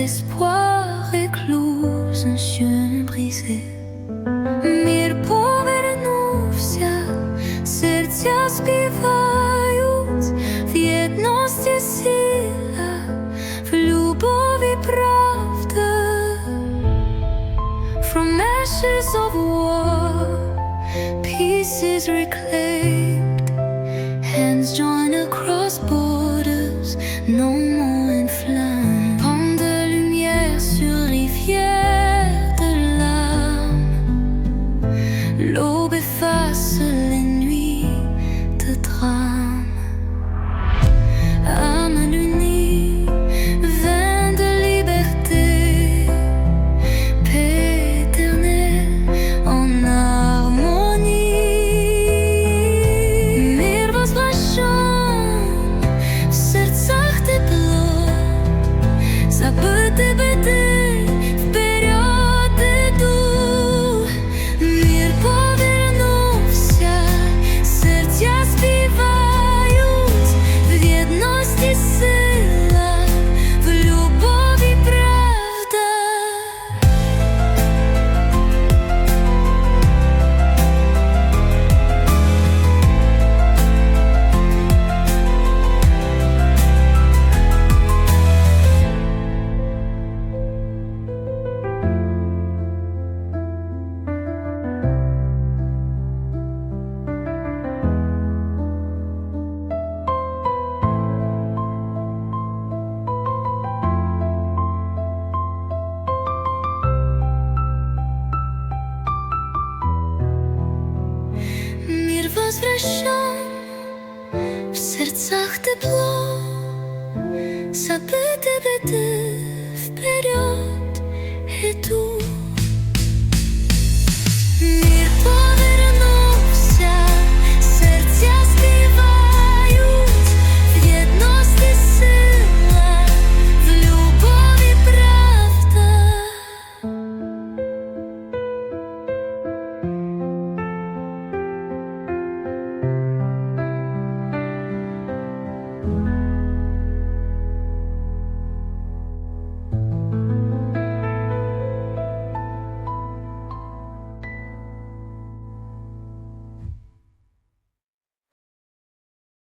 Fleur d'espoir éclose un ciel brisé. Мир повернувся, серця співають в єдності сила, в любові правда. From ashes of war, peace is reclaimed. Hands join across borders, no L'aube Мир возвращен, в сердцах тепло, забыты беды, вперед иду.